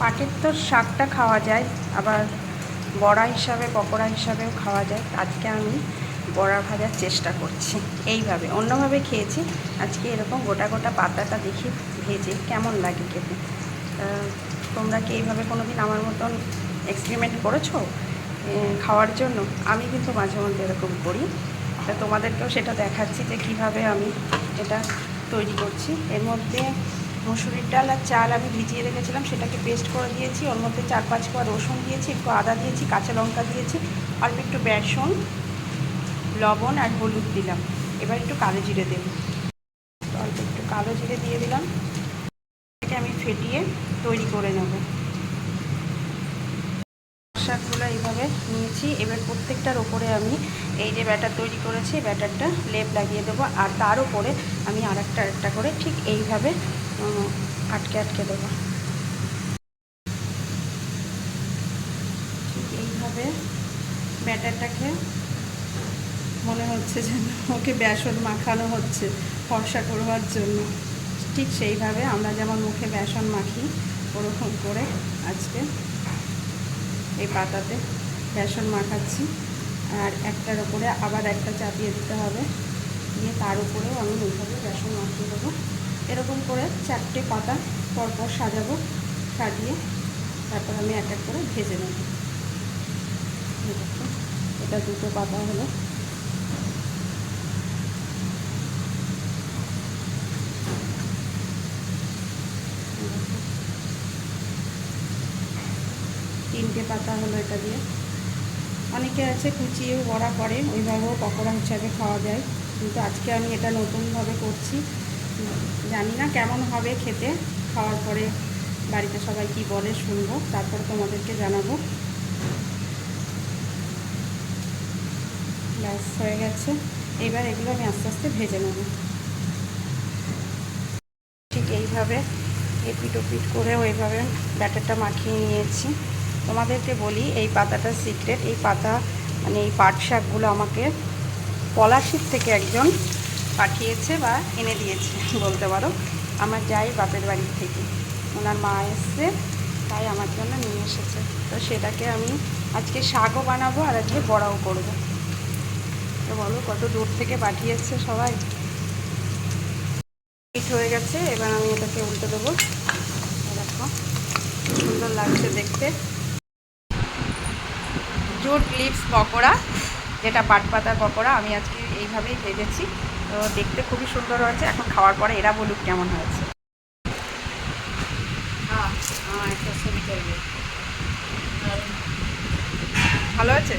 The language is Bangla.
পাটের তো শাকটা খাওয়া যায়, আবার বড়া হিসাবে, পকোড়া হিসাবেও খাওয়া যায়। আজকে আমি বড়া ভাজার চেষ্টা করছি, এইভাবে। অন্যভাবে খেয়েছি, আজকে এরকম গোটা গোটা পাতাটা দেখি ভেজে কেমন লাগে খেতে। তোমরা কি এইভাবে কোনো দিন আমার মতন এক্সপেরিমেন্ট করেছ? খাওয়ার জন্য? আমি কিন্তু মাঝে মধ্যে এরকম করি। তা তোমাদেরকেও সেটা দেখাচ্ছি যে কীভাবে আমি এটা তৈরি করছি। এর মধ্যে মুসুরির ডাল আর চাল আমি ভিজিয়ে রেখেছিলাম, সেটাকে পেস্ট করে দিয়েছি। ওর মধ্যে চার পাঁচ কোয়া রসুন দিয়েছি, একটু আদা দিয়েছি, কাঁচা লঙ্কা দিয়েছি, অল্প একটু বেসন, লবণ আর হলুদ দিলাম। এবার একটু কালো জিরে দেব। অল্প একটু কালো জিরে দিয়ে দিলাম। এটাকে আমি ফেটিয়ে তৈরি করে নেব। শাকগুলো এইভাবে নিয়েছি। এবার প্রত্যেকটার ওপরে আমি এই যে ব্যাটার তৈরি করেছি, ব্যাটারটা লেপ লাগিয়ে দেবো। আর তার উপরে আমি আর একটা করে ঠিক এইভাবে আটকে আটকে দেবো। এইভাবে ব্যাটারটাকে মনে হচ্ছে যেন ওকে বেসন মাখানো হচ্ছে ফর্সা করবার জন্য। ঠিক সেইভাবে আমরা যেমন মুখে বেসন মাখি, ওরকম করে আজকে এই পাতাতে বেসন মাখাচ্ছি। আর একটার ওপরে আবার একটা চাপিয়ে দিতে হবে। দিয়ে তার উপরেও আমি ওইভাবে বেসন মাখিয়ে দেবো। এরকম করে চারটে পাতা পরপর সাজাবো, সাজিয়ে তারপর আমি এক এক করে ভেজে নেব। এটা দুটো পাতা হলো। তিনটে পাতা হলো এটা দিয়ে। অনেকে আছে কুচিয়েও বড়া করে, ওইভাবেও পকোড়া হিসাবে খাওয়া যায়। কিন্তু আজকে আমি এটা নতুনভাবে করছি। জানি না কেমন হবে খেতে, খাওয়ার পরে বাড়িতে সবাই কি বলে শুনব, তারপর তোমাদেরকে জানাব। ব্যাস, হয়ে গেছে। এবার এগুলো আমি আস্তে আস্তে ভেজে নেব। ঠিক এইভাবে এপিট ওপিট করে ওইভাবে ব্যাটারটা মাখিয়ে নিয়েছি। তোমাদেরকে বলি, এই পাতাটা সিক্রেট এই পাতা মানে এই পাট শাকগুলো আমাকে পলাশির থেকে একজন পাঠিয়েছে বা এনে দিয়েছে, বলতে পারো। আমার যাই বাপের বাড়ির থেকে। ওনার মা এসছে, তাই আমার জন্য নিয়ে এসেছে। তো সেটাকে আমি আজকে শাকও বানাবো আর আজকে বড়াও করব। তো বলো, কত দূর থেকে পাঠিয়েছে সবাই? হিট হয়ে গেছে, এবার আমি এটাকে উল্টে দেবো। দেখো, সুন্দর লাগছে দেখতে। জুট লিপস পকোড়া, যেটা পাট পাতার পকোড়া, আমি আজকে এইভাবেই ভেজেছি। তো দেখতে খুবই সুন্দর হয়েছে। এখন খাওয়ার পরে এরা বলুক কেমন হয়েছে। হ্যাঁ হ্যাঁ ভালো আছে